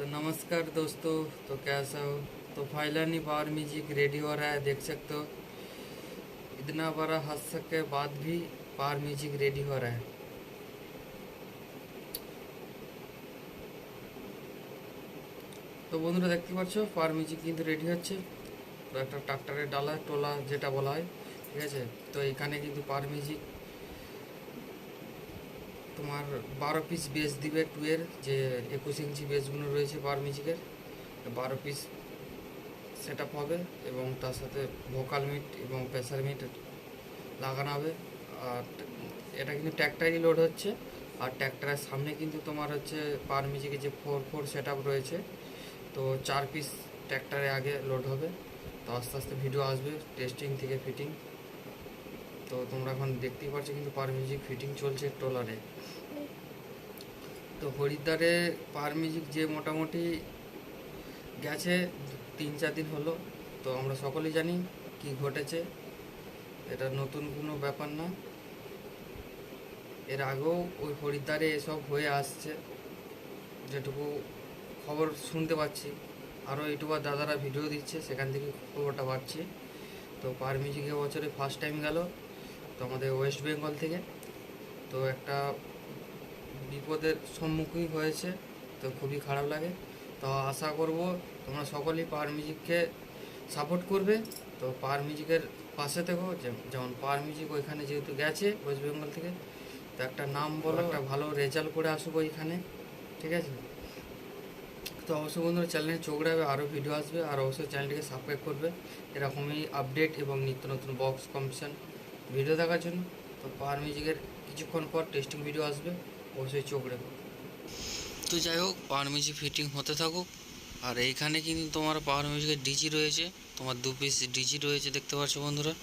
तो नमस्कार दोस्तों तो कैसा हो तो फाइलानी पावर म्यूजिक रेडी हो रहा है देख सकते हो इतना बड़ा हादसा के बाद भी पावर म्यूजिक रेडी हो रहा है তো বন্ধুরা দেখতে পাচ্ছ পাওয়ার মিউজিক কিন্তু রেডি হচ্ছে তো একটা ট্রাক্টরের ডালা টোলা যেটা বলা হয় ঠিক আছে তো এখানে কিন্তু পাওয়ার মিউজিক তোমার বারো পিস বেস দিবে টুয়ের যে একুশ ইঞ্চি বেসগুলো রয়েছে পাওয়ার মিউজিকের বারো পিস সেট হবে এবং তার সাথে ভোকাল মিট এবং প্রেসার মিট লাগানো হবে। আর এটা কিন্তু ট্র্যাক্টারই লোড হচ্ছে, আর ট্র্যাক্টারের সামনে কিন্তু তোমার হচ্ছে পাওয়ার মিউজিকের যে ফোর ফোর সেট রয়েছে, তো চার পিস ট্র্যাক্টরে আগে লোড হবে। তো আস্তে আস্তে ভিডিও আসবে টেস্টিং থেকে ফিটিং তো তোমরা এখন দেখতেই পাচ্ছ কিন্তু পার মিউজিক ফিটিং চলছে ট্রলারে। তো হরিদ্বারে পার মিউজিক যে মোটামুটি গেছে, তিন চার দিন হলো। তো আমরা সকলেই জানি কি ঘটেছে। এটা নতুন কোনো ব্যাপার না। এর আগেও ওই হরিদ্বারে এসব হয়ে আসছে। যেটুকু খবর শুনতে পাচ্ছি, আরও ইউটিউবার দাদারা ভিডিও দিচ্ছে, সেখান থেকে খবরটা পাচ্ছি। তো পার মিউজিক বছরে ফার্স্ট টাইম গেল। তো আমাদের ওয়েস্ট বেঙ্গল থেকে। তো একটা বিপদের সম্মুখীন হয়েছে, তো খুবই খারাপ লাগে। তো আশা করব তোমরা সকলেই পাওয়ার মিউজিককে সাপোর্ট করবে। তো পাওয়ার মিউজিকের পাশে থেকো যেমন পাওয়ার মিউজিক ওইখানে যেহেতু গেছে ওয়েস্ট বেঙ্গল থেকে, তো একটা নাম বলো, একটা ভালো রেজাল্ট করে আসব ওইখানে, ঠিক আছে? তো অবশ্যই বন্ধুরা চ্যানেলে চোখ রাখবে আরও ভিডিও আসবে, আর অবশ্যই চ্যানেলটিকে সাবস্ক্রাইব করবে। এরকমই আপডেট এবং নিত্য নতুন বক্স কম্পিটিশন ভিডিও দেখার জন্য। তো পাওয়ার মিউজিকের কিছুক্ষণ পর টেস্টিং ভিডিও আসবে, অবশ্যই চোখ রেখো। তো যাই হোক, পাওয়ার মিউজিক ফিটিং হতে থাকুক। আর এইখানে কিন্তু তোমার পাওয়ার মিউজিকের ডিজি রয়েছে। তোমার দু পিস ডিজি রয়েছে, দেখতে পাচ্ছ বন্ধুরা।